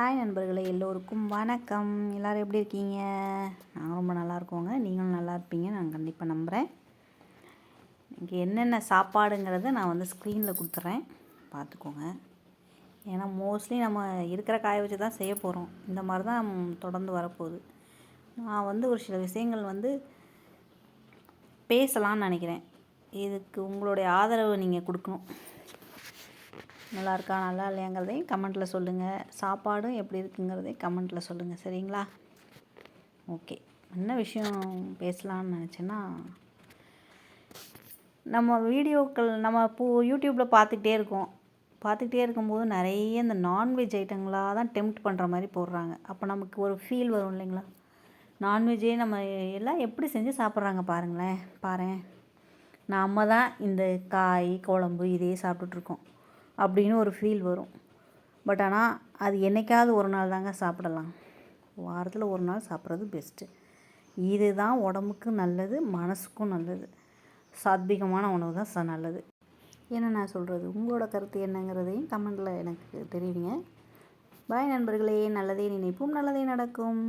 Hi நண்பர்களே எல்லோருக்கும் வணக்கம். எல்லோரும் எப்படி இருக்கீங்க? நாங்கள் ரொம்ப நல்லா இருக்கோங்க. நீங்களும் நல்லா இருப்பீங்க. நான் கண்டிப்பாக நம்புகிறேன் இன்றைக்கி என்னென்ன சாப்பாடுங்கிறத நான் வந்து ஸ்க்ரீனில் கொடுத்துட்றேன் பார்த்துக்கோங்க. ஏன்னா மோஸ்ட்லி நம்ம இருக்கிற காய வச்சு தான் செய்ய போகிறோம் இந்த மாதிரி தான் தொடர்ந்து வரப்போகுது. நான் வந்து ஒரு சில விஷயங்கள் வந்து பேசலாம்னு நினைக்கிறேன். இதுக்கு உங்களுடைய ஆதரவு நீங்கள் கொடுக்கணும். நல்லா இருக்கா நல்லா இல்லையாங்கிறதையும் கமெண்ட்டில் சொல்லுங்கள் சாப்பாடும் எப்படி இருக்குங்கிறதையும் கமெண்ட்டில் சொல்லுங்கள் சரிங்களா? ஓகே. என்ன விஷயம் பேசலான்னு நினச்சேன்னா நம்ம வீடியோக்கள் நம்ம பூ யூடியூப்பில் பார்த்துக்கிட்டே இருக்கோம். பார்த்துக்கிட்டே இருக்கும்போது நிறைய இந்த நான்வெஜ் ஐட்டங்களாக தான் டெம்ப்ட் பண்ணுற மாதிரி போடுறாங்க. அப்போ நமக்கு ஒரு ஃபீல் வரும் இல்லைங்களா? நான்வெஜ்ஜே நம்ம எல்லாம் எப்படி செஞ்சு சாப்பிட்றாங்க பாருங்களேன் பாரு நம்ம தான் இந்த காய் குழம்பு இதே சாப்பிட்டுட்ருக்கோம் அப்படின்னு ஒரு ஃபீல் வரும். பட் ஆனால் அது என்றைக்காவது ஒரு நாள் தாங்க சாப்பிடலாம். வாரத்தில் ஒரு நாள் சாப்பிட்றது பெஸ்ட்டு இது தான் உடம்புக்கும் நல்லது மனசுக்கும் நல்லது. சாத்விகமான உணவு தான் ச நல்லது. என்ன நான் சொல்கிறது உங்களோட கருத்து என்னங்கிறதையும் கமெண்டில் எனக்கு தெரிவிங்க. பாய் நண்பர்களே. நல்லதே நினைப்போம். நல்லதே நடக்கும்.